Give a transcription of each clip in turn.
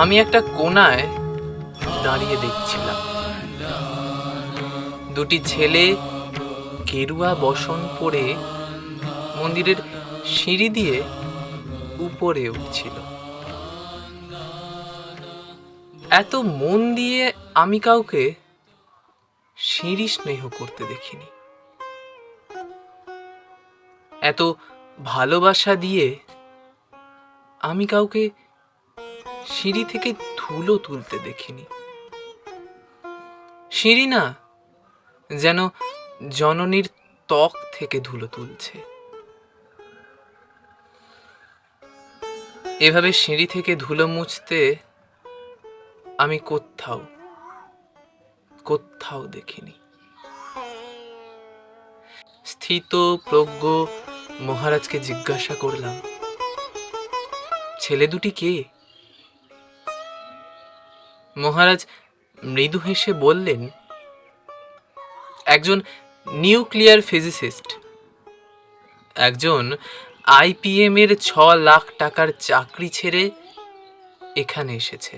আমি একটা কোনায় দাঁড়িয়ে দেখছিলাম। দুটি ছেলে গেরুয়া বসন পরে মন্দিরের সিঁড়ি দিয়ে উপরে উঠছিল। এত মন দিয়ে আমি কাউকে সিঁড়ি স্নেহ করতে দেখিনি। এত ভালোবাসা দিয়ে আমি কাউকে সিঁড়ি থেকে ধুলো তুলতে দেখিনি। সিঁড়ি না, যেন জননীর ত্বক থেকে ধুলো তুলছে। এভাবে সিঁড়ি থেকে ধুলো মুছতে আমি কোথাও কোথাও দেখিনি। স্থিত প্রজ্ঞ মহারাজকে জিজ্ঞাসা করলাম, ছেলে দুটি কে? মহারাজ মৃদু হেসে বললেন, একজন নিউক্লিয়ার ফিজিসিস্ট, একজন আইপিএম এর ছ লাখ টাকার চাকরি ছেড়ে এখানে এসেছে,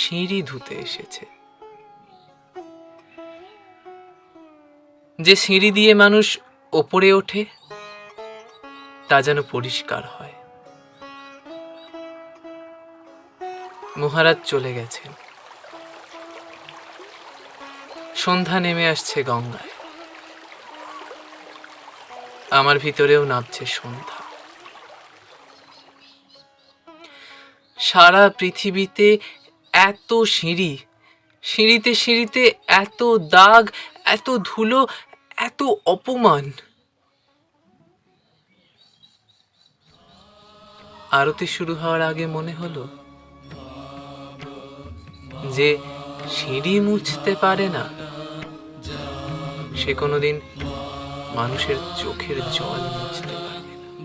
সিঁড়ি ধুতে এসেছে। যে সিঁড়ি দিয়ে মানুষ ওপরে ওঠে, তা যেন পরিষ্কার হয়। মহারাজ চলে গেছেন। সন্ধ্যা নেমে আসছে গঙ্গায়। আমার ভিতরেও নামছে সন্ধ্যা। সারা পৃথিবীতে এত সিঁড়ি, সিঁড়িতে সিঁড়িতে এত দাগ, এত ধুলো, এত অপমান। আরতি শুরু হওয়ার আগে মনে হলো যে সিঁড়ি মুছতে পারে না সে কোনোদিন মানুষের চোখের জল মুছতে পারে না।